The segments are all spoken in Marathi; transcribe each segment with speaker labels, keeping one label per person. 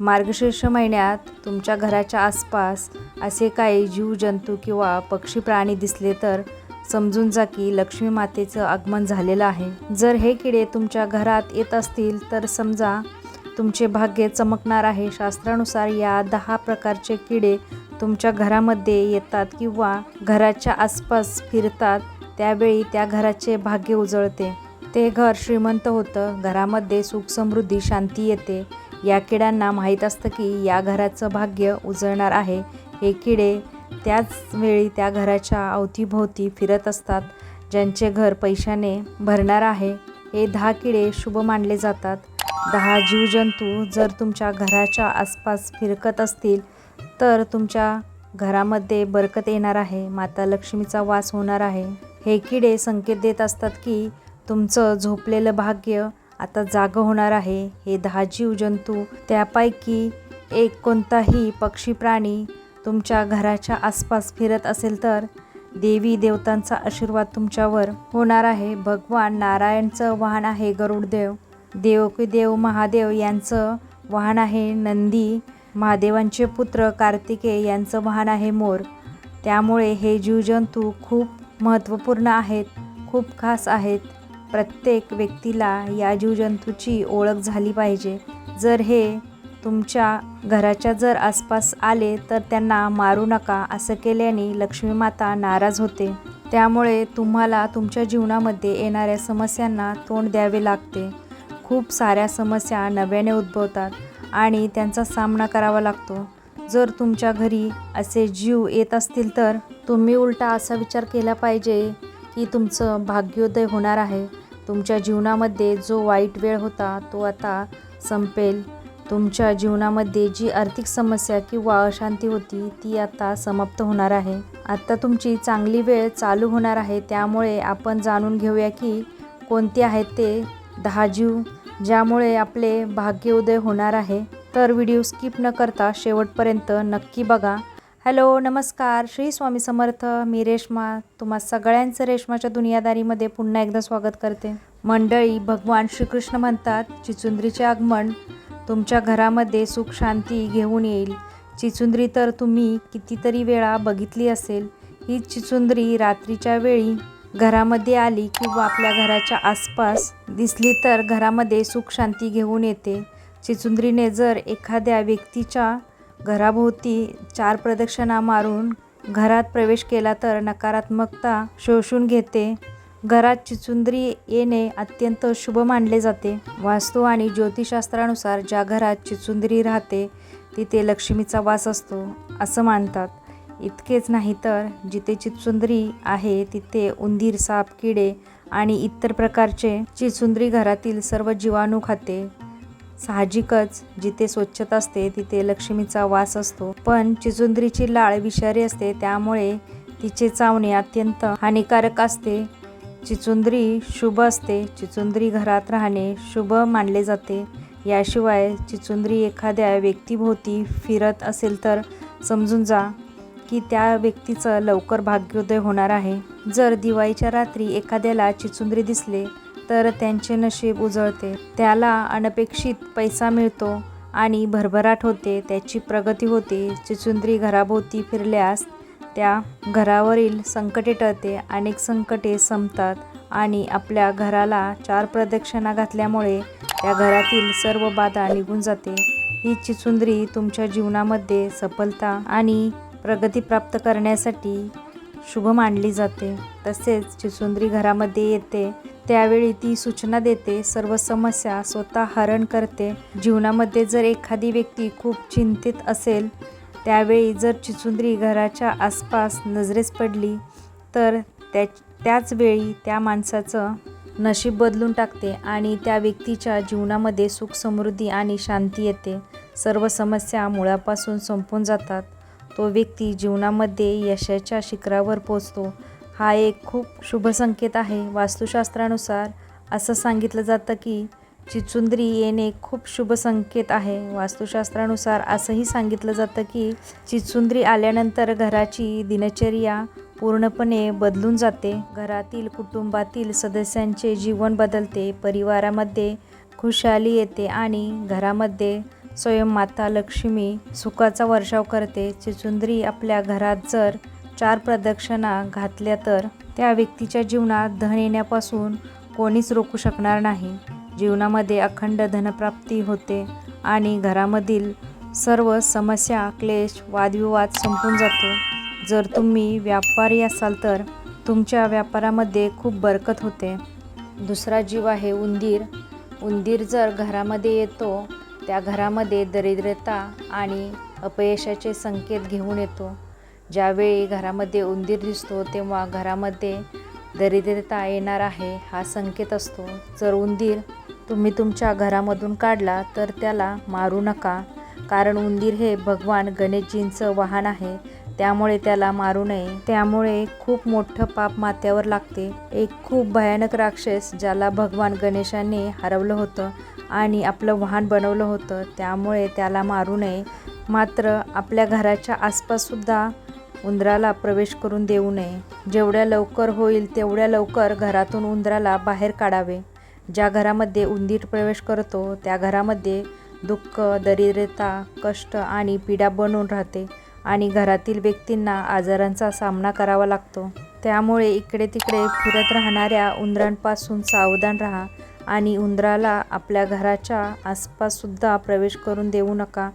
Speaker 1: मार्गशीर्ष महिन्यात तुमच्या घराच्या आसपास असे काही जीवजंतू किंवा पक्षी प्राणी दिसले तर समजून जा की लक्ष्मी मातेचं आगमन झालेलं आहे. जर हे किडे तुमच्या घरात येत असतील तर समजा तुमचे भाग्य चमकणार आहे. शास्त्रानुसार या दहा प्रकारचे किडे तुमच्या घरामध्ये येतात किंवा घराच्या आसपास फिरतात त्यावेळी त्या घराचे भाग्य उजळते. ते घर श्रीमंत होतं घरामध्ये सुख समृद्धी शांती येते. या किड्यांना माहीत असतं की या घराचं भाग्य उजळणार आहे. हे किडे त्याच वेळी त्या घराच्या अवतीभोवती फिरत असतात ज्यांचे घर पैशाने भरणार आहे. हे दहा किडे शुभ मानले जातात. दहा जीवजंतू जर तुमच्या घराच्या आसपास फिरकत असतील तर तुमच्या घरामध्ये बरकत येणार आहे. माता लक्ष्मीचा वास होणार आहे. हे किडे संकेत देत असतात की तुमचं झोपलेलं भाग्य आता जागं होणार आहे. हे दहा जीवजंतू त्यापैकी एक कोणताही पक्षी प्राणी तुमच्या घराच्या आसपास फिरत असेल तर देवी देवतांचा आशीर्वाद तुमच्यावर होणार आहे. भगवान नारायणचं वाहन आहे गरुडदेव. देवकी देव महादेव यांचं वाहन आहे नंदी. महादेवांचे पुत्र कार्तिकेय यांचं वाहन आहे मोर. त्यामुळे हे जीवजंतू खूप महत्त्वपूर्ण आहेत खूप खास आहेत. प्रत्येक व्यक्तीला या जीवजंतूची ओळख झाली पाहिजे. जर हे तुमच्या घराच्या जर आसपास आले तर त्यांना मारू नका असं केल्याने लक्ष्मी माता नाराज होते. त्यामुळे तुम्हाला तुमच्या जीवनामध्ये येणाऱ्या समस्यांना तोंड द्यावे लागते. खूप साऱ्या समस्या नव्याने उद्भवतात आणि त्यांचा सामना करावा लागतो. जर तुमच्या घरी असे जीव येत असतील तर तुम्ही उलटा असा विचार केला पाहिजे की तुमचं भाग्योदय होणार आहे. तुमच्या जीवनामध्ये जो वाईट वेळ होता तो आता संपेल. तुमच्या जीवनामध्ये जी आर्थिक समस्या किंवा अशांती होती ती आता समाप्त होणार आहे. आत्ता तुमची चांगली वेळ चालू होणार आहे. त्यामुळे आपण जाणून घेऊया की कोणते आहेत ते दहा जीव ज्यामुळे आपले भाग्योदय होणार आहे. तर व्हिडिओ स्किप न करता शेवटपर्यंत नक्की बघा. हॅलो नमस्कार. श्री स्वामी समर्थ. मी रेश्मा. तुम्हा सगळ्यांचं रेश्माच्या दुनियादारीमध्ये पुन्हा एकदा स्वागत करते. मंडळी भगवान श्रीकृष्ण म्हणतात चिचुंद्रीचे आगमन तुमच्या घरामध्ये सुख शांती घेऊन येईल. चिचुंद्री तर तुम्ही कितीतरी वेळा बघितली असेल. ही चिचुंद्री रात्रीच्या वेळी घरामध्ये आली किंवा आपल्या घराच्या आसपास दिसली तर घरामध्ये सुख शांती घेऊन येते. चिचुंद्रीने जर एखाद्या व्यक्तीच्या घराभोवती चार प्रदक्षिणा मारून घरात प्रवेश केला तर नकारात्मकता शोषून घेते. घरात चिचुंद्री येणे अत्यंत शुभ मानले जाते. वास्तू आणि ज्योतिषशास्त्रानुसार ज्या घरात चिचुंद्री राहते तिथे लक्ष्मीचा वास असतो असं मानतात. इतकेच नाही तर जिथे चिचुंद्री आहे तिथे उंदीर साप किडे आणि इतर प्रकारचे चिचुंद्री घरातील सर्व जीवाणू खाते. साहजिकच जिथे स्वच्छता असते तिथे लक्ष्मीचा वास असतो. पण चिचुंद्रीची लाळ विषारी असते त्यामुळे तिचे चावणे अत्यंत हानिकारक असते. चिचुंद्री शुभ असते. चिचुंद्री घरात राहणे शुभ मानले जाते. याशिवाय चिचुंद्री एखाद्या व्यक्तीभोवती फिरत असेल तर समजून जा की त्या व्यक्तीचं लवकर भाग्योदय होणार आहे. जर दिवाळीच्या रात्री एखाद्याला चिचुंद्री दिसले तर त्यांचे नशीब उजळते. त्याला अनपेक्षित पैसा मिळतो आणि भरभराट होते. त्याची प्रगती होते. चिचुंद्री घराभोवती फिरल्यास त्या घरावरील संकटे टळते. अनेक संकटे संपतात आणि आपल्या घराला चार प्रदक्षिणा घातल्यामुळे त्या घरातील सर्व बाधा निघून जाते. ही चिचुंद्री तुमच्या जीवनामध्ये सफलता आणि प्रगती प्राप्त करण्यासाठी शुभ मानली जाते. तसेच चिचुंद्री घरामध्ये येते. त्यावेळी ती सूचना देते सर्व समस्या स्वतः हरण करते. जीवनामध्ये जर एखादी व्यक्ती खूप चिंतित असेल त्यावेळी जर चिचुंद्री घराच्या आसपास नजरेस पडली तर त्या त्याच वेळी त्या माणसाचं नशीब बदलून टाकते आणि त्या व्यक्तीच्या जीवनामध्ये सुख समृद्धी आणि शांती येते. सर्व समस्या मुळापासून संपून जातात. तो व्यक्ती जीवनामध्ये यशाच्या शिखरावर पोचतो. हा एक खूप शुभ संकेत आहे वास्तुशास्त्रानुसार. असं सांगितलं जातं की चिचुंद्री येणे खूप शुभ संकेत आहे. वास्तुशास्त्रानुसार असंही सांगितलं जातं की चिचुंद्री आल्यानंतर घराची दिनचर्या पूर्णपणे बदलून जाते. घरातील कुटुंबातील सदस्यांचे जीवन बदलते परिवारामध्ये खुशाली येते आणि घरामध्ये स्वयं माता लक्ष्मी सुखाचा वर्षाव करते. चिचुंद्री आपल्या घरात जर चार प्रदक्षिणा घातल्या तर त्या व्यक्तीच्या जीवनात धन येण्यापासून कोणीच रोखू शकणार नाही. जीवनामध्ये अखंड धनप्राप्ती होते आणि घरामधील सर्व समस्या क्लेश वादविवाद संपून जातो. जर तुम्ही व्यापारी असाल तर तुमच्या व्यापारामध्ये खूप बरकत होते. दुसरा जीव आहे उंदीर. उंदीर जर घरामध्ये येतो त्या घरामध्ये दरिद्रता आणि अपयशाचे संकेत घेऊन येतो. ज्यावेळी घरामध्ये उंदीर दिसतो तेव्हा घरामध्ये दरिद्रता येणार आहे हा संकेत असतो. जर उंदीर तुम्ही तुमच्या घरामधून काढला तर त्याला मारू नका. कारण उंदीर हे भगवान गणेशजींचं वाहन आहे. त्यामुळे त्याला मारू नये. त्यामुळे खूप मोठं पाप मात्यावर लागते. एक खूप भयानक राक्षस ज्याला भगवान गणेशाने हरवलं होतं आणि आपलं वाहन बनवलं होतं त्यामुळे त्याला मारू नये. मात्र आपल्या घराच्या आसपाससुद्धा उंदराला प्रवेश करून देऊ नये. जेवढ्या लवकर होईल तेवढ्या लवकर घरातून उंदराला बाहेर काढावे. ज्या घरामध्ये उंदीर प्रवेश करतो त्या घरामध्ये दुःख दरिद्रता कष्ट आणि पीडा बनून राहते आणि घरातील व्यक्तींना आजारांचा सामना करावा लागतो. त्यामुळे इकडे तिकडे फिरत राहणाऱ्या उंदरांपासून सावधान राहा आणि उंदराला आपल्या घराच्या आसपाससुद्धा प्रवेश करून देऊ नका.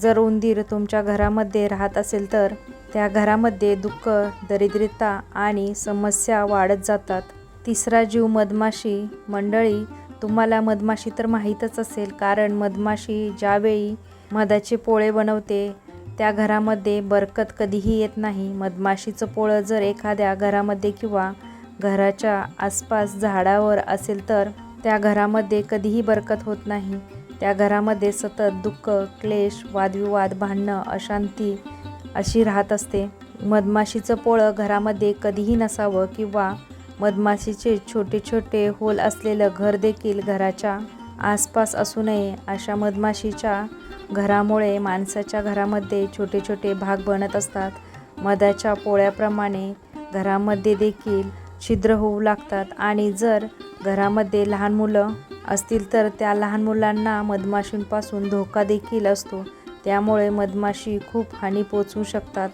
Speaker 1: जर उंदीर तुमच्या घरामध्ये राहत असेल तर त्या घरामध्ये दुःख दरिद्रता आणि समस्या वाढत जातात. तिसरा जीव मधमाशी मंडळी तुम्हाला मधमाशी तर माहीतच असेल कारण मधमाशी ज्यावेळी मधाचे पोळे बनवते त्या घरामध्ये बरकत कधीही येत नाही. मधमाशीचं पोळं जर एखाद्या घरामध्ये किंवा घराच्या आसपास झाडावर असेल तर त्या घरामध्ये कधीही बरकत होत नाही. त्या घरामध्ये सतत दुःख क्लेश वादविवाद भांडणं अशांती अशी राहत असते. मधमाशीचं पोळं घरामध्ये कधीही नसावं किंवा मधमाशीचे छोटे छोटे होल असलेलं घर देखील घराच्या आसपास असू नये अशा मधमाशीच्या घरामुळे माणसाच्या घरामध्ये छोटे छोटे भाग बनत असतात. मधाच्या पोळ्याप्रमाणे घरामध्ये देखील छिद्र होऊ लागतात आणि जर घरामध्ये लहान मुलं असतील तर त्या लहान मुलांना मधमाशींपासून धोका देखील असतो. त्यामुळे मधमाशी खूप हानी पोचवू शकतात.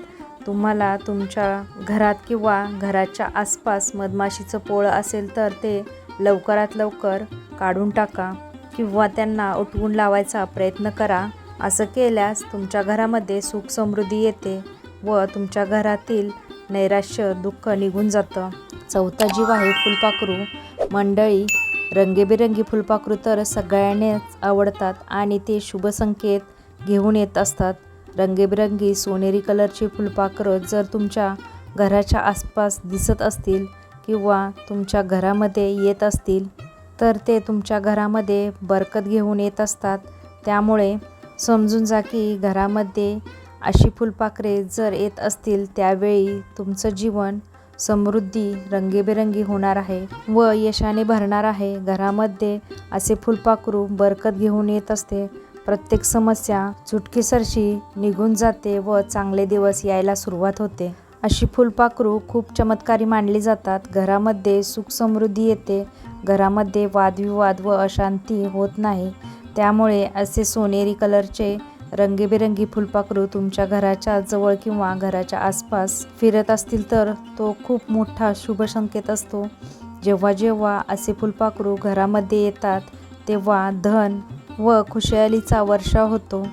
Speaker 1: तुम्हाला तुमच्या घरात किंवा घराच्या आसपास मधमाशीचं पोळं असेल तर ते लवकरात लवकर काढून टाका किंवा त्यांना उठवून लावायचा प्रयत्न करा. असं केल्यास तुमच्या घरामध्ये सुख समृद्धी येते व तुमच्या घरातील नैराश्य दुःख निघून जातं. चौथा जीव आहे फुलपाखरू. मंडळी रंगीबेरंगी फुलपाखरू तर सगळ्यांनाच आवडतात आणि ते शुभ संकेत घेऊन येत असतात. रंगीबेरंगी सोनेरी कलरची फुलपाखरं जर तुमच्या घराच्या आसपास दिसत असतील किंवा तुमच्या घरामध्ये येत असतील तर ते तुमच्या घरामध्ये बरकत घेऊन येत असतात. त्यामुळे समजून जा की घरामध्ये अशी फुलपाखरे जर येत असतील त्यावेळी तुमचं जीवन समृद्धी रंगीबेरंगी होणार आहे व यशाने भरणार आहे. घरामध्ये असे फुलपाखरू बरकत घेऊन येत असते. प्रत्येक समस्या चुटकीसरशी निघून जाते व चांगले दिवस यायला सुरुवात होते. अशी फुलपाखरू खूप चमत्कारी मानली जातात. घरामध्ये सुख समृद्धी येते. घरामध्ये वादविवाद व अशांती होत नाही. त्यामुळे असे सोनेरी कलरचे रंगीबेरंगी फुलपाखरू तुमच्या घराच्या जवळ किंवा घराच्या आसपास फिरत असतील तर तो खूप मोठा शुभ संकेत असतो. जेव्हा जेव्हा असे फुलपाखरू घरामध्ये येतात तेव्हा धन व खुशालीचा वर्षा होतो.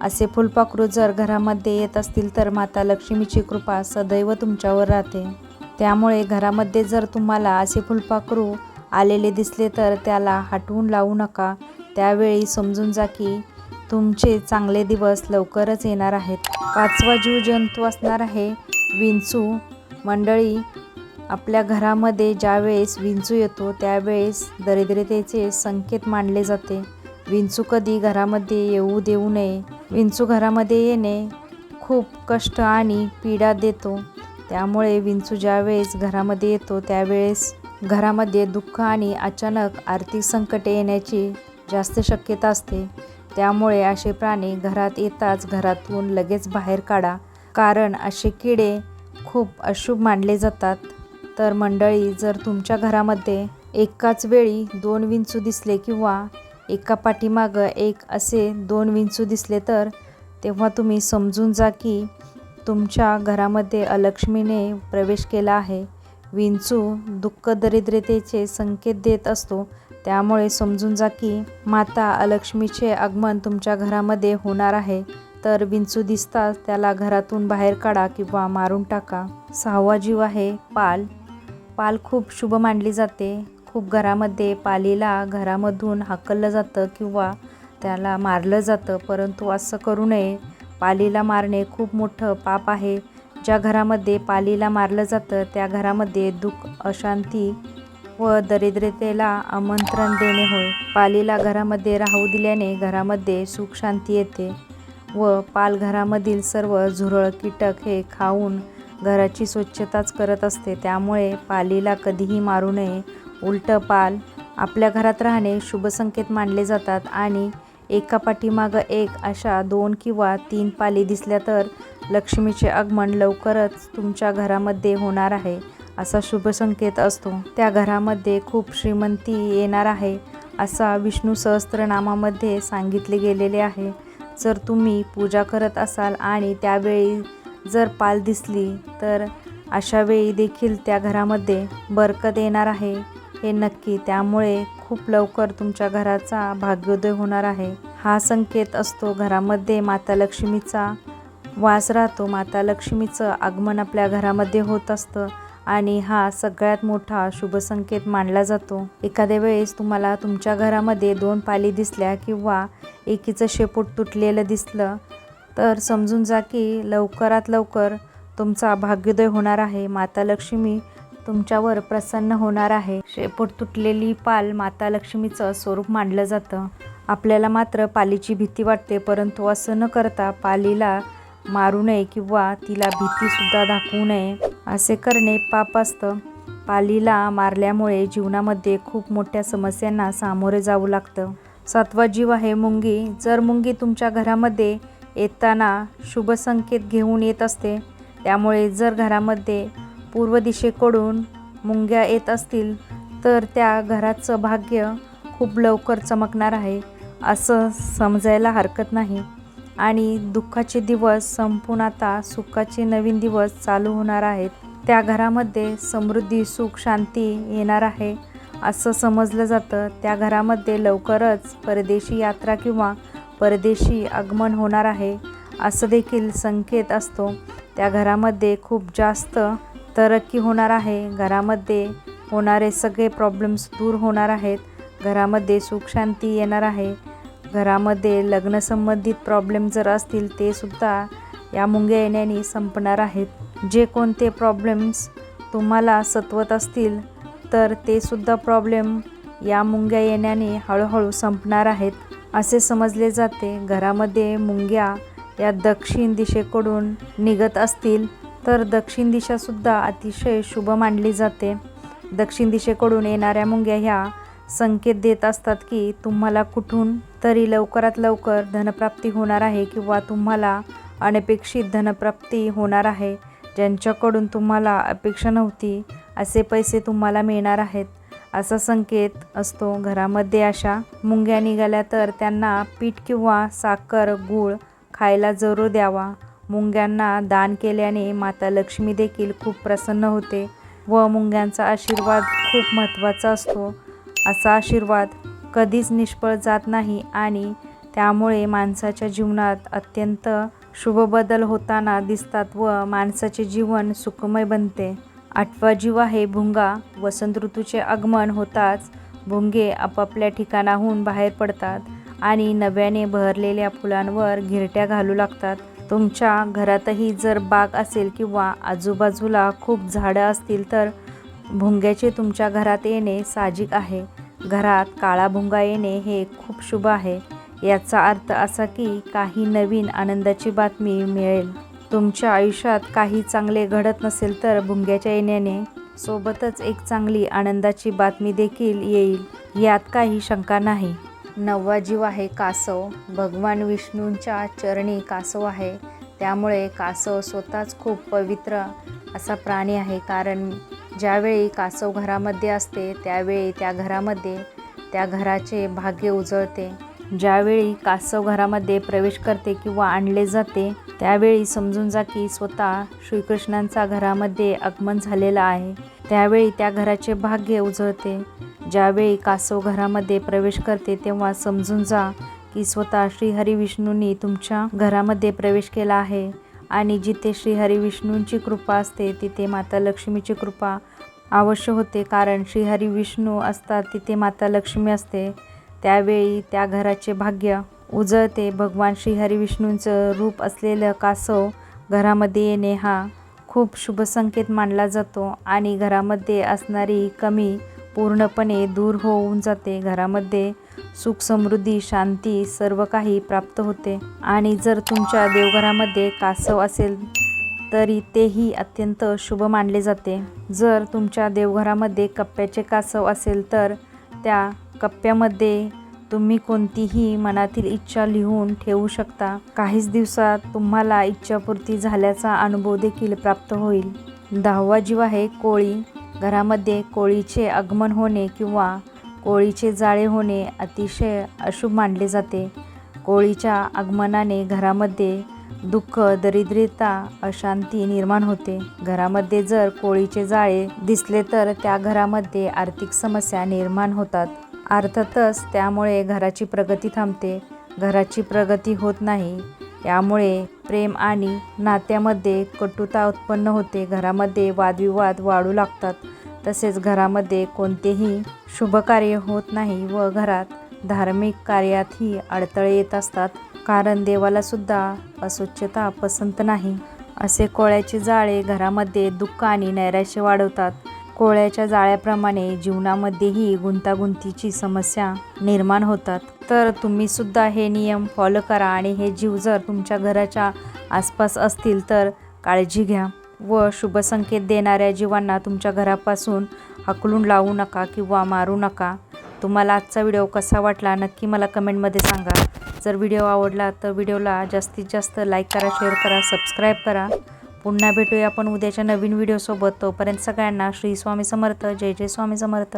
Speaker 1: असे फुलपाखरू जर घरामध्ये येत असतील तर माता लक्ष्मीची कृपा सदैव तुमच्यावर राहते. त्यामुळे घरामध्ये जर तुम्हाला असे फुलपाखरू आलेले दिसले तर त्याला हटवून लावू नका. त्यावेळी समजून जा की तुमचे चांगले दिवस लवकरच येणार आहेत. पाचवा जीव जंतू असणार आहे विंचू. मंडळी आपल्या घरामध्ये ज्यावेळेस विंचू येतो त्यावेळेस दरिद्रतेचे संकेत मानले जाते. विंचू कधी घरामध्ये येऊ देऊ नये विंचू घरामध्ये येणे खूप कष्ट आणि पीडा देतो. त्यामुळे विंचू ज्यावेळेस घरामध्ये येतो त्यावेळेस घरामध्ये दुःख आणि अचानक आर्थिक संकटे येण्याची जास्त शक्यता असते. त्यामुळे असे प्राणी घरात येताच घरातून लगेच बाहेर काढा. कारण असे किडे खूप अशुभ मानले जातात. तर मंडळी जर तुमच्या घरामध्ये एकाच वेळी दोन विंचू दिसले किंवा एका पाठीमागं एक असे दोन विंचू दिसले तर तेव्हा तुम्ही समजून जा की तुमच्या घरामध्ये अलक्ष्मीने प्रवेश केला आहे. विंचू दुःख दरिद्रतेचे संकेत देत असतो. त्यामुळे समजून जा की माता अलक्ष्मीचे आगमन तुमच्या घरामध्ये होणार आहे. तर विंचू दिसताच त्याला घरातून बाहेर काढा किंवा मारून टाका. सहावा जीव आहे पाल. पाल खूप शुभ मानली जाते. खूप घरामध्ये पालीला घरामधून हाकललं जातं किंवा त्याला मारलं जातं. परंतु असं करू नये. पालीला मारणे खूप मोठं पाप आहे. ज्या घरामध्ये पालीला मारलं जातं त्या घरामध्ये दुःख अशांती व दरिद्रतेला आमंत्रण देणे होय. पालीला घरामध्ये राहू दिल्याने घरामध्ये सुख शांती येते व पाल घरामधील सर्व झुरळ कीटक हे खाऊन घराची स्वच्छताच करत असते. त्यामुळे पालीला कधीही मारू नये. उलटं पाल. आपल्या घरात राहणे शुभ संकेत मानले जातात आणि एका पाठीमागं एक अशा दोन किंवा तीन पाली दिसल्या तर लक्ष्मीचे आगमन लवकरच तुमच्या घरामध्ये होणार आहे असा शुभसंकेत असतो. त्या घरामध्ये खूप श्रीमंती येणार आहे असा विष्णू सहस्त्रनामामध्ये सांगितले गेलेले आहे. जर तुम्ही पूजा करत असाल आणि त्यावेळी जर पाल दिसली तर अशा वेळी देखील त्या घरामध्ये बरकत येणार आहे. हे नक्की. त्यामुळे खूप लवकर तुमच्या घराचा भाग्योदय होणार आहे. हा संकेत असतो घरामध्ये माता लक्ष्मीचा वास राहतो. माता लक्ष्मीचं आगमन आपल्या घरामध्ये होत असतं आणि हा सगळ्यात मोठा शुभ संकेत मानला जातो. एखाद्या वेळेस तुम्हाला तुमच्या घरामध्ये दोन पाली दिसल्या किंवा एकीचं शेपूट तुटलेलं दिसलं तर समजून जा की लवकरात लवकर तुमचा भाग्योदय होणार आहे. माता लक्ष्मी तुमच्यावर प्रसन्न होणार आहे. शेपूट तुटलेली पाल माता लक्ष्मीचं स्वरूप मानलं जातं. आपल्याला मात्र पालीची भीती वाटते परंतु असं न करता पालीला मारू नये किंवा तिला भीतीसुद्धा दाखवू नये असे करणे पाप असतं. पालीला मारल्यामुळे जीवनामध्ये खूप मोठ्या समस्यांना सामोरे जावं लागतं. सातवा जीव आहे मुंगी. जर मुंगी तुमच्या घरामध्ये येताना शुभ संकेत घेऊन येत असते त्यामुळे जर घरामध्ये पूर्व दिशेकडून मुंग्या येत असतील तर त्या घराचं भाग्य खूप लवकर चमकणार आहे असं समजायला हरकत नाही. आणि दुःखाचे दिवस संपून आता सुखाचे नवीन दिवस चालू होणार आहेत. त्या घरामध्ये समृद्धी सुख शांती येणार आहे असं समजलं जातं. त्या घरामध्ये लवकरच परदेशी यात्रा किंवा परदेशी आगमन होणार आहे असं देखील संकेत असतो. त्या घरामध्ये खूप जास्त तरक्की होणार आहे. घरामध्ये होणारे सगळे प्रॉब्लेम्स दूर होणार आहेत. घरामध्ये सुखशांती येणार आहे. घरामध्ये लग्नसंबंधित प्रॉब्लेम जर असतील ते सुद्धा या मुंग्या येण्याने संपणार आहेत. जे कोणते प्रॉब्लेम्स तुम्हाला सतवत असतील तर ते सुद्धा प्रॉब्लेम या मुंग्या येण्याने हळूहळू संपणार आहेत. असे समजले जाते. घरामध्ये मुंग्या या दक्षिण दिशेकडून निघत असतील. तर दक्षिण दिशासुद्धा अतिशय शुभ मानली जाते. दक्षिण दिशेकडून येणाऱ्या मुंग्या ह्या संकेत देत असतात की तुम्हाला कुठून तरी लवकरात लवकर धनप्राप्ती होणार आहे किंवा तुम्हाला अनपेक्षित धनप्राप्ती होणार आहे. ज्यांच्याकडून तुम्हाला अपेक्षा नव्हती असे पैसे तुम्हाला मिळणार आहेत. असा संकेत असतो. घरामध्ये अशा मुंग्या निघाल्या तर त्यांना पीठ किंवा साखर गूळ खायला जरूर द्यावा. मुंग्यांना दान केल्याने माता लक्ष्मी देखील खूप प्रसन्न होते व मुंग्यांचा आशीर्वाद खूप महत्त्वाचा असतो. असा आशीर्वाद कधीच निष्फळ जात नाही आणि त्यामुळे माणसाच्या जीवनात अत्यंत शुभ बदल होताना दिसतात व माणसाचे जीवन सुखमय बनते. आठवा जीव आहे भुंगा. वसंत ऋतूचे आगमन होताच भुंगे आपापल्या ठिकाणाहून बाहेर पडतात आणि नव्याने बहरलेल्या फुलांवर घिरट्या घालू लागतात. तुमच्या घरातही जर बाग असेल किंवा आजूबाजूला खूप झाडं असतील तर भुंग्याचे तुमच्या घरात येणे साहजिक आहे. घरात काळा भुंगा येणे हे खूप शुभ आहे. याचा अर्थ असा की काही नवीन आनंदाची बातमी मिळेल. तुमच्या आयुष्यात काही चांगले घडत नसेल तर भुंग्याच्या येण्याने सोबतच एक चांगली आनंदाची बातमी देखील येईल. यात काही शंका नाही. नववा जीव आहे कासव. भगवान विष्णूंच्या चरणी कासव आहे. त्यामुळे कासव स्वतःच खूप पवित्र असा प्राणी आहे. कारण ज्यावेळी कासव घरामध्ये असते त्यावेळी त्या घरामध्ये त्या घराचे भाग्य उजळते. ज्यावेळी कासव घरामध्ये प्रवेश करते किंवा आणले जाते त्यावेळी समजून जा की स्वतः श्रीकृष्णांचा घरामध्ये आगमन झालेलं आहे. त्यावेळी त्या घराचे भाग्य उजळते. ज्यावेळी कासव घरामध्ये प्रवेश करते तेव्हा समजून जा की स्वतः श्रीहरी विष्णूंनी तुमच्या घरामध्ये प्रवेश केला आहे. आणि जिथे श्रीहरी विष्णूंची कृपा असते तिथे माता लक्ष्मीची कृपा अवश्य होते. कारण श्रीहरी विष्णू असतात तिथे माता लक्ष्मी असते. त्यावेळी त्या घराचे भाग्य उजळते. भगवान श्रीहरी विष्णूंचं रूप असलेलं कासव घरामध्ये येणे हा खूप शुभ संकेत मानला जातो आणि घरामध्ये असणारी कमी पूर्णपणे दूर होऊन जाते. घरामध्ये सुख समृद्धी शांती सर्व काही प्राप्त होते. आणि जर तुमच्या देवघरामध्ये कासव असेल तरी तेही अत्यंत शुभ मानले जाते. जर तुमच्या देवघरामध्ये कप्प्याचे कासव असेल तर त्या कप्प्यामध्ये तुम्ही कोणतीही मनातील इच्छा लिहून ठेवू शकता. काहीच दिवसात तुम्हाला इच्छापूर्ती झाल्याचा अनुभव देखील प्राप्त होईल. दहावा जीव आहे कोळी. घरामध्ये कोळीचे आगमन होणे किंवा कोळीचे जाळे होणे अतिशय अशुभ मानले जाते. कोळीच्या आगमनाने घरामध्ये दुःख दरिद्रता अशांती निर्माण होते. घरामध्ये जर कोळीचे जाळे दिसले तर त्या घरामध्ये आर्थिक समस्या निर्माण होतात. अर्थातच त्यामुळे घराची प्रगती थांबते. घराची प्रगती होत नाही. यामुळे प्रेम आणि नात्यामध्ये कटुता उत्पन्न होते. घरामध्ये वादविवाद वाढू लागतात. तसेच घरामध्ये कोणतेही शुभकार्य होत नाही व घरात धार्मिक कार्यातही अडथळे येत असतात. कारण देवालासुद्धा अस्वच्छता पसंत नाही. असे कोळ्याचे जाळे घरामध्ये दुःख आणि नैराश्य वाढवतात. कोळ्याच्या जाळ्याप्रमाणे जीवनामध्येही गुंतागुंतीची समस्या निर्माण होतात. तर तुम्ही सुद्धा हे नियम फॉलो करा आणि हे जीव जर तुमच्या घराच्या आसपास असतील तर काळजी घ्या व शुभ संकेत देणाऱ्या जीवांना तुमच्या घरापासून हकलून लावू नका किंवा मारू नका. तुम्हाला आजचा व्हिडिओ कसा वाटला नक्की मला कमेंटमध्ये सांगा. जर व्हिडिओ आवडला तर व्हिडिओला जास्तीत जास्त लाईक करा शेअर करा सबस्क्राईब करा. पुन्हा भेटूया आपण उद्याच्या नवीन व्हिडिओसोबत तोपर्यंत सगळ्यांना श्री स्वामी समर्थ. जय जय स्वामी समर्थ.